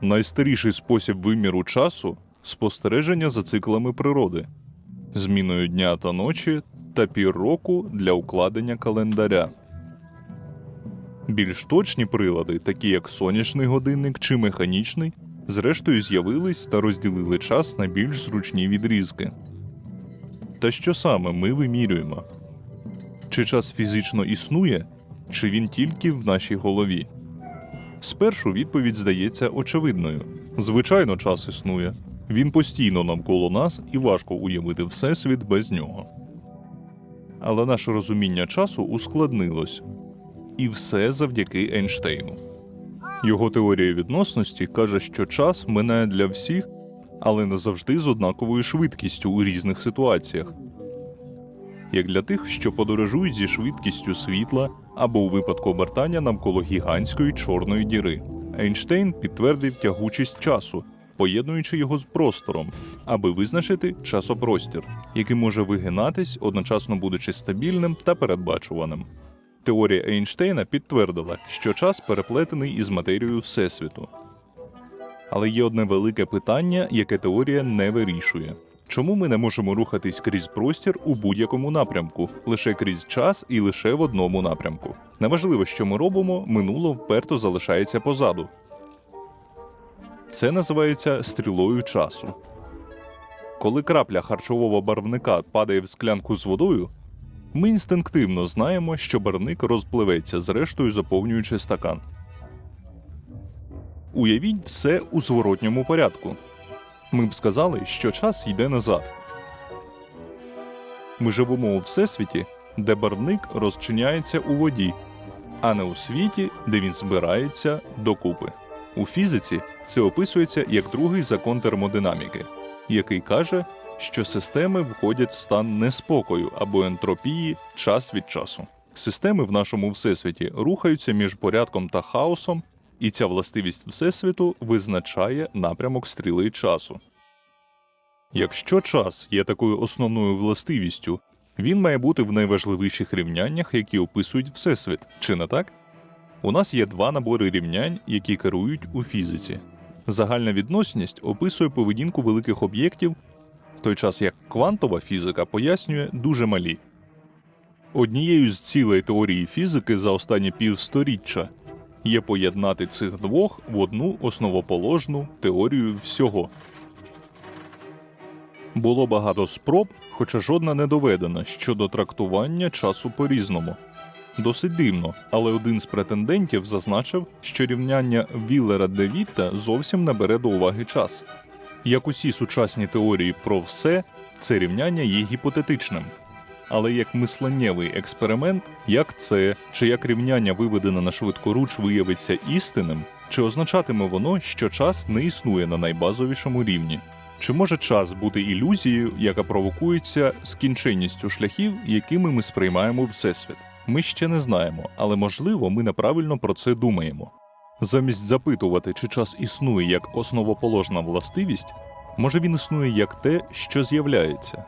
Найстаріший спосіб виміру часу спостереження за циклами природи, зміною дня та ночі та пір року для укладення календаря. Більш точні прилади, такі як сонячний годинник чи механічний, зрештою з'явились та розділили час на більш зручні відрізки. Та що саме ми вимірюємо? Чи час фізично існує, чи він тільки в нашій голові? Спершу відповідь здається очевидною. Звичайно, час існує. Він постійно навколо нас і важко уявити всесвіт без нього. Але наше розуміння часу ускладнилось. І все завдяки Ейнштейну. Його теорія відносності каже, що час минає для всіх, але не завжди з однаковою швидкістю у різних ситуаціях. Як для тих, що подорожують зі швидкістю світла або у випадку обертання навколо гігантської чорної діри. Ейнштейн підтвердив тягучість часу, поєднуючи його з простором, аби визначити часопростір, який може вигинатись, одночасно будучи стабільним та передбачуваним. Теорія Ейнштейна підтвердила, що час переплетений із матерією Всесвіту. Але є одне велике питання, яке теорія не вирішує. Чому ми не можемо рухатись крізь простір у будь-якому напрямку, лише крізь час і лише в одному напрямку? Неважливо, що ми робимо, минуло вперто залишається позаду. Це називається стрілою часу. Коли крапля харчового барвника падає в склянку з водою, ми інстинктивно знаємо, що барвник розпливеться, зрештою заповнюючи стакан. Уявіть все у зворотньому порядку. Ми б сказали, що час йде назад. Ми живемо у всесвіті, де барвник розчиняється у воді, а не у світі, де він збирається докупи. У фізиці це описується як другий закон термодинаміки, який каже, що системи входять в стан неспокою або ентропії час від часу. Системи в нашому всесвіті рухаються між порядком та хаосом, і ця властивість всесвіту визначає напрямок стріли часу. Якщо час є такою основною властивістю, він має бути в найважливіших рівняннях, які описують всесвіт, чи не так? У нас є два набори рівнянь, які керують у фізиці. Загальна відносність описує поведінку великих об'єктів, в той час як квантова фізика пояснює дуже малі. Однією з цілей теорії фізики за останні півсторіччя є поєднати цих двох в одну основоположну теорію всього. Було багато спроб, хоча жодна не доведена щодо трактування часу по-різному. Досить дивно, але один з претендентів зазначив, що рівняння Віллера де Вітта зовсім не бере до уваги час. Як усі сучасні теорії про все, це рівняння є гіпотетичним. Але як мисленнєвий експеримент, як це, чи як рівняння виведене на швидкоруч виявиться істинним, чи означатиме воно, що час не існує на найбазовішому рівні? Чи може час бути ілюзією, яка провокується скінченністю шляхів, якими ми сприймаємо всесвіт? Ми ще не знаємо, але можливо, ми неправильно про це думаємо. Замість запитувати, чи час існує як основоположна властивість, може він існує як те, що з'являється.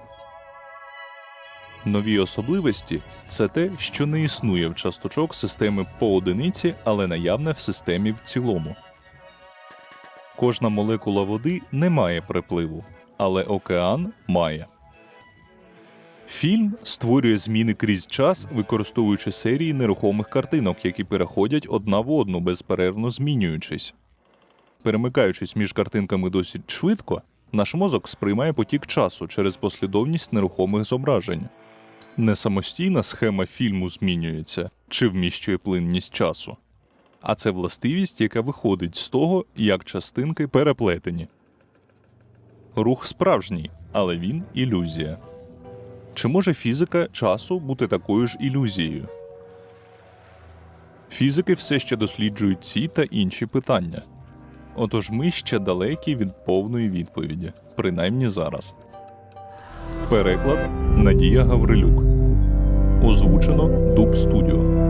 Нові особливості це те, що не існує в часточок системи по одиниці, але наявне в системі в цілому. Кожна молекула води не має припливу, але океан має. Фільм створює зміни крізь час, використовуючи серії нерухомих картинок, які переходять одна в одну, безперервно змінюючись. Перемикаючись між картинками досить швидко, наш мозок сприймає потік часу через послідовність нерухомих зображень. Не самостійна схема фільму змінюється чи вміщує плинність часу, а це властивість, яка виходить з того, як частинки переплетені. Рух справжній, але він ілюзія. Чи може фізика часу бути такою ж ілюзією? Фізики все ще досліджують ці та інші питання. Отож ми ще далекі від повної відповіді, принаймні зараз. Переклад Надія Гаврилюк. Озвучено Дуб Студіо.